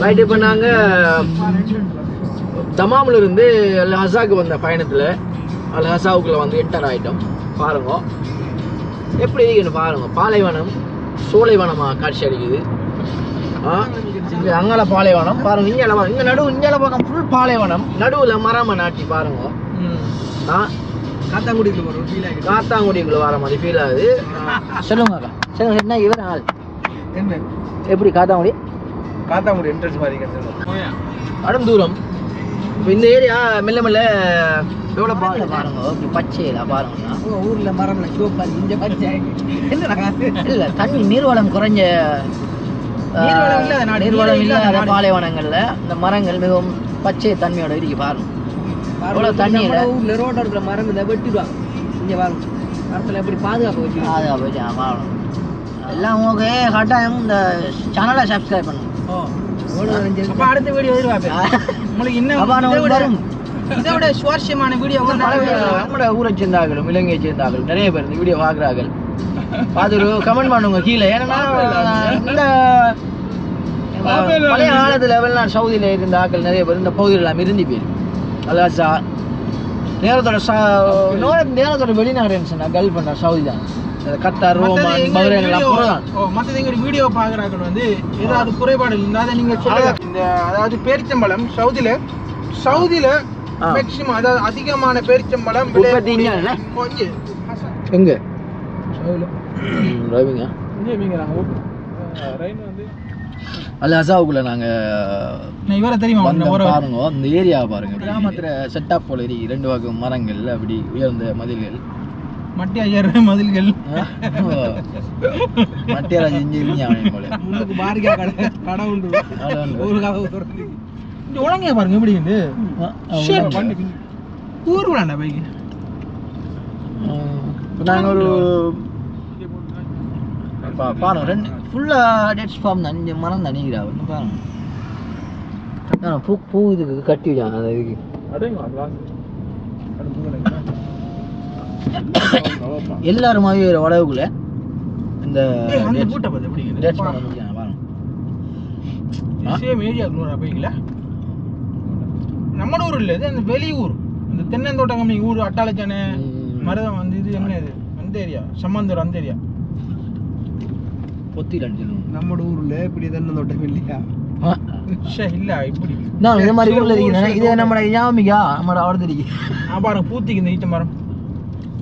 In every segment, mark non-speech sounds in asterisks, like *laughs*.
Right இப்போ நாங்கள் தமாமில் இருந்து அல் ஹசாக்கு வந்த பயணத்தில் அல் ஹசாவுக்குள்ள வந்து என்டர் ஆகிட்டோம் பாருங்க. எப்படி இருக்குன்னு பாருங்க. பாலைவனம் சோலைவனமாக காட்சி அடிக்குது இங்கே அங்கால பாலைவனம். பாருங்க இங்கே இங்கே நடுவு இங்கே பக்கம் ஃபுல் பாலைவனம். நடுவில் மரம நாட்டி பாருங்க. ஆ? காத்தாங்குடிக்கு ஒரு ஃபீல் ஆகிடும் காத்தாங்குடிக்குள்ள வர மாதிரி ஃபீல் ஆகுது. சொல்லுங்க அக்கா. சொல்லுங்க என்ன இவர்? ஆள் என்ன? எப்படி காத்தாங்குடி? காத்தாங்குடி என்ட்ரன்ஸ் மாதிரி இருக்கிறது அடம் தூரம். இப்போ இந்த ஏரியா மெல்ல மெல்ல எவ்வளோ பாருங்க பாருங்க. பச்சையில பாருங்கண்ணா ஊர்ல மரம்ல சோப்பா இந்த பச்சை. இல்ல தண்ணி நீர்வளம் குறைஞ்ச நீர்வளம் இல்லாத. பாலைவனங்கள்ல இந்த மரங்கள் மிகவும் பச்சை தன்மையோட இருக்கு பாருங்க. இவ்வளவு தண்ணியில? ஊர்ல ரோட்ல இருக்கிற மரம் இதை வெட்டிடுவாங்க. இங்க பாருங்க. மரத்துல எப்படி பாதுகாப்பு வச்சு. அது அப்படி வாழணும் எல்லாம் ஓகே கட்டாயம் இந்த சேனலை சப்ஸ்கிரைப் பண்ணுங்க. அப்ப அடுத்த வீடியோ எதிர்பார்ப்பேன் உங்களுக்கு இன்னும் அப்ப நான் இதை விட- வரும். இதை விட சுவாரஸ்யமான வீடியோ நம்மளோட ஊரை சேர்ந்தார்களும் இலங்கையை சேர்ந்தார்களும் நிறைய பேர் இந்த வீடியோ பார்க்குறார்கள். பார்த்துட்டு கமெண்ட் பண்ணுங்க கீழே. ஏன்னா இந்த பழைய காலத்தில் வெளிநாடு சவுதியில் இருந்த ஆட்கள் நிறைய பேர் இந்த பகுதியில் எல்லாம் இருந்து போயிரு. அலாசா நேரத்தோட நேரத்தோட வெளிநாடு இருந்துச்சுன்னா கல்ஃப் சவுதி தான். இந்த கத்தார் ரோமான் எல்லாம் புறம் மற்றது எங்க வீடியோ பாக்குறாங்க வந்து ஏதாவது குறைபாடு அதை நீங்க சொல்லலாம் இந்த அதாவது பேரிச்சம்பழம் சவுதியில சவுதியில. மேக்சிமம் அதாவது அதிகமான பேரிச்சம்பழம் எங்க? வந்து அல்ல அசாவுக்குள்ள நாங்க நான் இவரை தெரியுமா? பாருங்க. அந்த ஏரியா பாருங்க. கிராமத்துல. செட்டப் போல இருக்கு. ரெண்டு வகை மரங்கள் அப்படி உயர்ந்த மதில்கள். மட்டி ஐயர் மதில்கள். மத்தியராஜ் இன்ஜினியர் போல. முன்னுக்கு பாரிகா கடை கடை உண்டு. ஒரு கதை இந்த உலங்க பாருங்க எப்படி இருந்து ஊர் விளாண்டா பைக்கு? இப்போ நாங்க ஒரு பா- பாருங்க ரெண்டு ஃபுல்லா டெட்ஸ் ஃபார்ம் தான். இந்த மரம் தான் நீங்கிறா பாருங்க. பூ பூ இதுக்கு கட்டி வச்சாங்க அந்த இதுக்கு *coughs* எல்லாருமாவே ஒரு உடவுக்குள்ள இந்த? சேம் ஏரியா பைக்கில் நம்ம ஊர் இல்லை இது அந்த வெளியூர். இந்த தென்னந்தோட்டம் கம்பெனி ஊர் அட்டாளச்சானே. மருதம் வந்து இது என்ன இது? அந்த ஏரியா சம்மந்தூர் அந்த ஏரியா. பொத்திலான்னு சொல்லுவோம் நம்ம ஊர்ல இப்படி தென்னந்தோட்டம் இல்லையா? இந்த மாதிரி ஊர்ல சைடு இது நம்ம ஞாபகா நம்ம அவர்து இருக்கு ஆ பாருங்க பூத்திக்கு இந்த ஈச்ச மரம்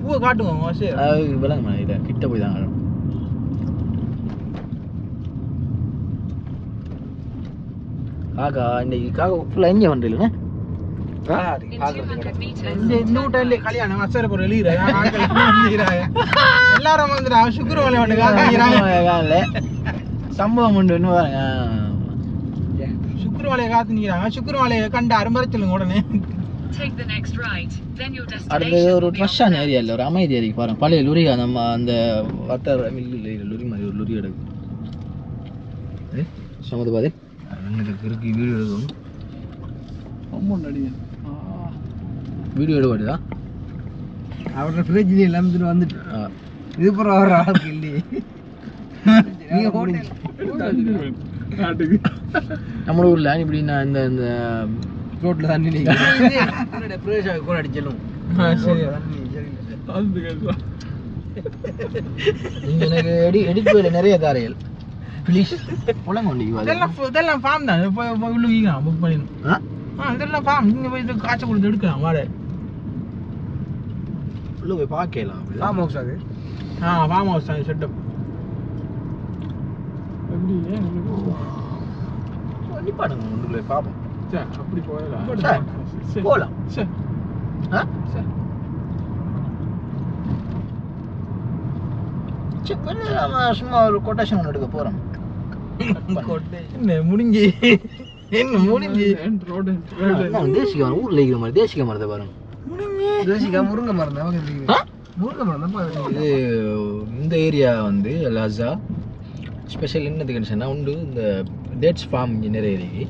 பூவை காட்டுங்க சரி அது விளங்க இதை கிட்ட போய் தான் ஆகணும். காக்கா இன்னைக்கு காக்கா ஃபுல்லாக எங்கே பண்ணுறீங்களே கல்யாணம் அசர போற எழுதுறாங்க எல்லாரும் வந்துடா சுக்குரவாளி வந்து சம்பவம் உண்டு இன்னும் பாருங்க சுக்குரவாளியை காத்து நிக்கிறாங்க சுக்குரவாளியை கண்டு அரும்பரை சொல்லுங்க உடனே Take the next right, then your அடுத்தது destination ஒரு the ஏரியா இல்லை ஒரு அமைதி ஏரியா பாருங்க பழைய லுரி நம்ம அந்த வர்த்தக மில்லு லுரி மாதிரி ஒரு லுரி எடுக்கும். சமது பாது. இருக்கு வீடியோ எடுக்கும் வீடியோ எடுக்க அவரோட ஃப்ரிட்ஜ்ல எல்லாம் வந்துட்டு. இது அப்புறம் அவர் ஆளுக்கு இல்லையே. நம்ம ஊர்ல இப்படி நான் இந்த இந்த ரோட்ல தண்ணி நீங்க பிரதேச கூட அடிச்சலும் எனக்கு எடி எடிட் பண்ண நிறைய தாரைகள். ப்ளீஸ் ஒண்டி இதெல்லாம் இதெல்லாம் ஃபார்ம் தான். இப்போ இப்போ உள்ள வீக்கலாம் புக் பண்ணிடணும். ஆ? இதெல்லாம் ஃபார்ம் நீங்க போய் இது காய்ச்சல் கொடுத்து எடுக்கலாம் வாடகை உள்ள போய் பார்க்கலாம் ஃபார்ம் ஹவுஸ் அது? ஆ ஃபார்ம் ஹவுஸ் தான் செட்டப் நிப்பாடுங்க ஒன்றுக்குள்ள பார்ப்போம். அப்படி போயிடலாம் சார், போலாம் ஆ? சரி, கொஞ்ச நாம சும்மா ஒரு கொட்டேஷன் ஒன்று எடுக்க போறோம் என்ன முடிஞ்சு என்ன முடிஞ்சு தேசிக மரம் ஊர்ல இருக்கிற மாதிரி தேசிக மரத்தை பாருங்க ஜோசிகா முருங்கை மரம்? முருங்கை மரம் இது இந்த ஏரியா வந்து லாசா ஸ்பெஷல் என்னதுக்குன்னு சொன்னால் உண்டு இந்த டேட்ஸ் ஃபார்ம் நிறைய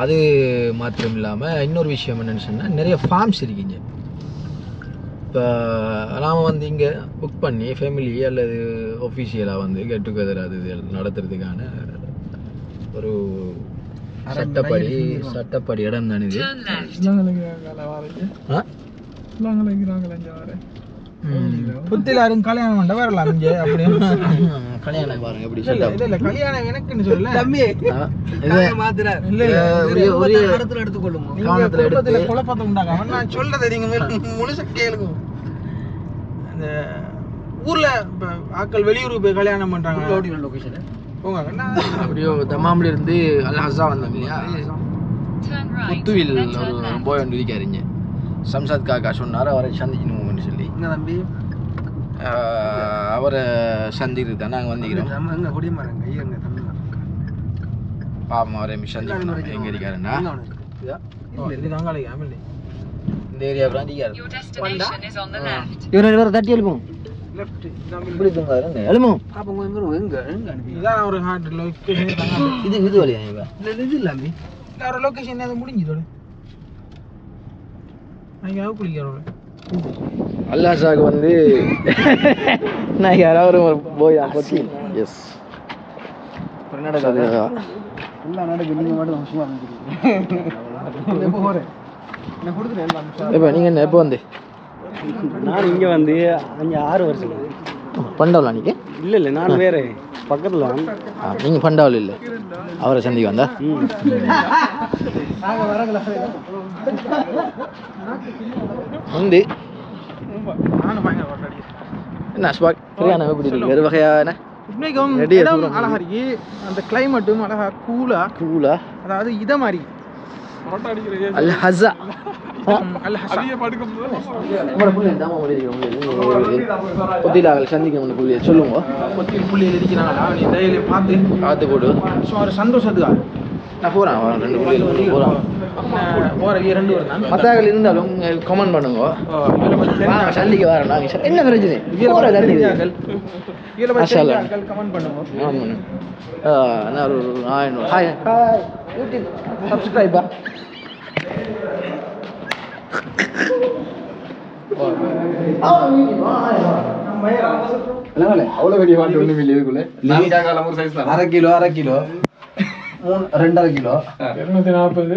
அது மாத்திரம் இல்லாமல் இன்னொரு விஷயம் என்னன்னு சொன்னால் நிறைய ஃபார்ம்ஸ் இருக்குங்க இப்போ நாம் வந்து இங்கே புக் பண்ணி ஃபேமிலி அல்லது ஒஃபிஷியலாக வந்து கெட் டுகெதர் அது இது நடத்துறதுக்கான ஒரு சட்டப்படி சட்டப்படி இடம் தானே இது Turn left. ஆ? ம். புத்தில யாரும் கல்யாணம் பண்ண வரலாம் இங்க அப்படியே. *laughs* கல்யாணம் பாருங்க எப்படி இல்ல இல்ல கல்யாணம் எனக்குன்னு சொல்லல. இது இல்ல இல்ல உரிய உரிய நீங்க கவனத்துல குடும்பத்துல எடுத்து குழப்பத்தை உண்டாக்காம. நான் சொல்றதை நீங்க *laughs* முழு- முழுசா கேளுங்க. அந்த ஊர்ல ஆட்கள் வெளியூருக்கு போய் கல்யாணம் பண்றாங்க போங்க என்ன அப்படியோ தமாமில் இருந்து அல் ஹசா வந்தோம் இல்லையா? Turn right. புத்துவில் ஒரு. போய் ஒன்று இருக்காருங்க சம்சாத் காக்கா சொன்னார் அவரை சந்திக்கணும்னு சொல்லி. தம்பி? ஆஹ் அவரை சந்திக்கிறது தான். நாங்கள் வந்துக்கிறோம். எங்க குடிமரங்க ஐயங்க தம்பி பாப்போம் அவரை சந்திக்கணும். எங்கே இருக்காருன்னா? இந்த. the left. இவர் இவர் தட்டி எழுப்போம் லெஃப்ட் இப்படி எழுமோ இதான் ஒரு ஹார்ட் லொகேஷன் *laughs* இது இது வழியா இவன் இது இல்லாம இல்ல ஒரு லொகேஷன் அது முடிஞ்சதோட நான் குளிக்கிறோம் அல்லாஷாக்கு வந்து *laughs* நான் யாராவது ஒரு போய் பத்தி எஸ் நீங்கள் என்ன எப்போ வந்து? நான் இங்க வந்து அஞ்சு ஆறு வருஷம். பண்டாவில் நீங்கள் இல்ல இல்ல நான் வேற. பக்கத்துல. நீங்கள் பண்டாவில் இல்லை? அவரை சந்திக்க வந்தா? ம். வந்து நானும் பயங்கர கொண்டாடி என்ன ஸ்பாக் கல்யாணம் எப்படி இருக்கு? வேறு வகையான ஆ இடம் அழகா இருக்கு அந்த கிளைமேட்டும் அழகா கூலா கூலா அதாவது இத மாதிரி அல் ஹஸா சொல்லுங்க. மத்தாக்கள் இருந்தாலும் கமெண்ட் பண்ணுங்க. சந்திக்க நாங்கள் என்ன பிரச்சனை? நான் ஒரு ஹாய். சப்ஸ்கிரைபா அவ்வளோ பெரிய வாட்டு ஒன்றும் இல்லை இதுக்குள்ள. அரை கிலோ அரை கிலோ. மூணு ரெண்டரை கிலோ. இருநூத்தி நாற்பது.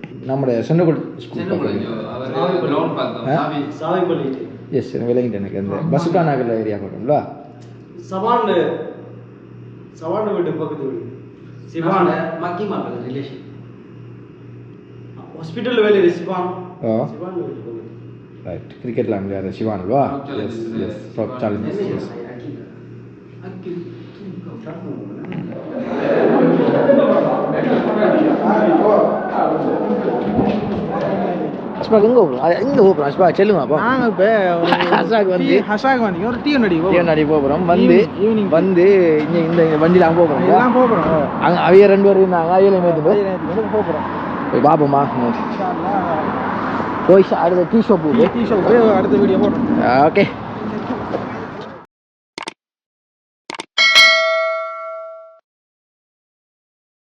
நம்முடைய சென்னகுள் ஸ்கூல் சின்ன பிள்ளைங்க அவர் கிரவுண்ட் பார்த்தோம் சாவி எஸ் விளங்கிட்டு எனக்கு. அந்த பசுக்கா நகர் ஏரியா போட்டோம்ல சவான் சவான் வீட்டு பக்கத்து வீடு. சிவான். மக்கி மாப்பிள்ள ரிலேஷன் ஹாஸ்பிட்டல் வேலை சிவான். சிவான் வீட்டு பக்கத்து ரைட் கிரிக்கெட்ல விளையாடுற சிவானுவா எஸ் எஸ் ப்ராப் சேலஞ்சஸ் எஸ் அஸ்பாக் எங்க போகிறோம் எங்க போகிறோம் அஸ்பாக் செல்லுங்க அப்போ நாங்க இப்ப *laughs* ஹசாக் வந்து டீ- ஹசாக் வந்து ஒரு டீ நடி நடி போகிறோம் வந்து evening. வந்து இங்க இந்த வண்டியில் அங்கே போகிறோம் எல்லாம் போறோம். அங்கே அவைய ரெண்டு பேரும் இருந்தாங்க. அவையில மேய்த்து போறோம். போய் பார்ப்போமா போய் அடுத்த டீ ஷாப் டீ ஷாப் அடுத்த வீடியோ போடுறோம். ஓகே.